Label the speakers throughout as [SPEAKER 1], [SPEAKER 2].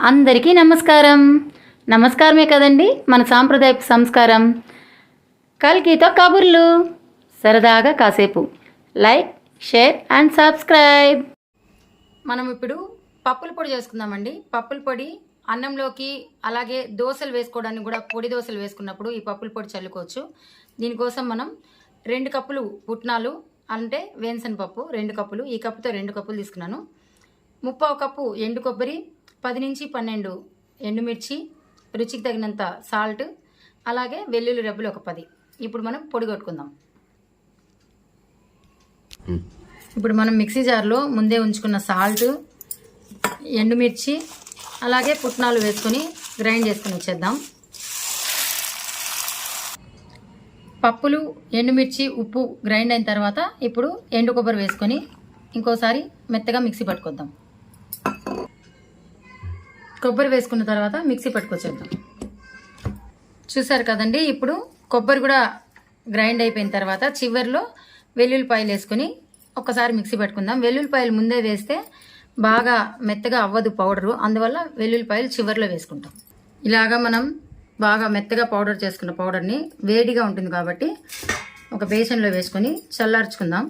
[SPEAKER 1] అందరికీ నమస్కారం. నమస్కారమే కదండి మన సాంప్రదాయపు సంస్కారం. కల్కితో కబుర్లు సరదాగా కాసేపు. Like share and subscribe. మనం ఇప్పుడు పప్పుల పొడి చేసుకుందామండి. పప్పుల పొడి అన్నంలోకి అలాగే దోశలు వేసుకోవడానికి కూడా పొడి దోశలు వేసుకున్నప్పుడు ఈ పప్పుల పొడి చల్లుకోవచ్చు. దీనికోసం మనం రెండు కప్పులు పుట్నాలు అంటే వేన్సన్ పప్పు రెండు కప్పులు ఈ కప్పుతో రెండు కప్పులు తీసుకున్నాను. ముప్పావు కప్పు ఎండు కొబ్బరి పది నుంచి పన్నెండు ఎండుమిర్చి రుచికి తగినంత సాల్ట్ అలాగే వెల్లుల్లి రెబ్బలు ఒక పది. ఇప్పుడు మనం పొడి కొట్టుకుందాం. ఇప్పుడు మనం మిక్సీ జార్లో ముందే ఉంచుకున్న సాల్ట్ ఎండుమిర్చి అలాగే పుట్నాలు వేసుకొని గ్రైండ్ చేసుకొని వచ్చేద్దాం. పప్పులు ఎండుమిర్చి ఉప్పు గ్రైండ్ అయిన తర్వాత ఇప్పుడు ఎండు కొబ్బరి వేసుకొని ఇంకోసారి మెత్తగా మిక్సీ పట్టుకొద్దాం. కొబ్బరి వేసుకున్న తర్వాత మిక్సీ పట్టుకొచ్చేద్దాం. చూసారు కదండి ఇప్పుడు కొబ్బరి కూడా గ్రైండ్ అయిపోయిన తర్వాత చివరిలో వెల్లుల్లిపాయలు వేసుకొని ఒకసారి మిక్సీ పట్టుకుందాం. వెల్లుల్లిపాయలు ముందే వేస్తే బాగా మెత్తగా అవ్వదు పౌడరు అందువల్ల వెల్లుల్లిపాయలు చివరిలో వేసుకుంటాం. ఇలాగా మనం బాగా మెత్తగా పౌడర్ చేసుకున్న పౌడర్ని వేడిగా ఉంటుంది కాబట్టి ఒక బేసన్లో వేసుకొని చల్లార్చుకుందాం.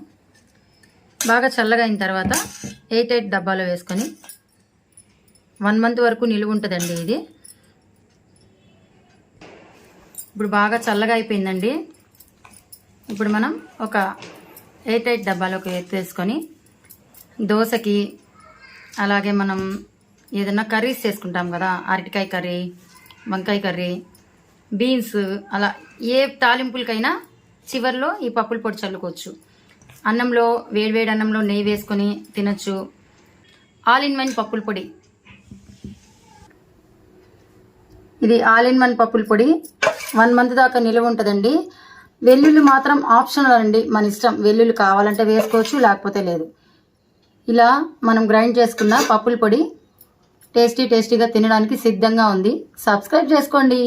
[SPEAKER 1] బాగా చల్లగా అయిన తర్వాత ఎయిట్ ఎయిట్ డబ్బాలో వేసుకొని వన్ మంత్ వరకు నిలువ ఉంటుందండి ఇది. ఇప్పుడు బాగా చల్లగా అయిపోయిందండి. ఇప్పుడు మనం ఒక ఎయిట్ ఎయిట్ డబ్బాలోకి ఎత్తేసుకొని దోశకి అలాగే మనం ఏదైనా కర్రీస్ చేసుకుంటాం కదా అరటికాయ కర్రీ వంకాయ కర్రీ బీన్స్ అలా ఏ తాలింపులకైనా చివర్లో ఈ పప్పుల పొడి చల్లుకోవచ్చు. అన్నంలో వేడివేడి అన్నంలో నెయ్యి వేసుకొని తినొచ్చు. ఆల్ ఇన్ వన్ పప్పుల పొడి. ఇది ఆల్ ఇన్ వన్ పప్పుల పొడి. వన్ మంత్ దాకా నిలువ ఉంటుందండి. వెల్లుల్లి మాత్రం ఆప్షనల్ అండి. మన ఇష్టం. వెల్లుల్లి కావాలంటే వేసుకోవచ్చు లేకపోతే లేదు. ఇలా మనం గ్రైండ్ చేసుకున్న పప్పుల పొడి టేస్టీ టేస్టీగా తినడానికి సిద్ధంగా ఉంది. సబ్స్క్రైబ్ చేసుకోండి.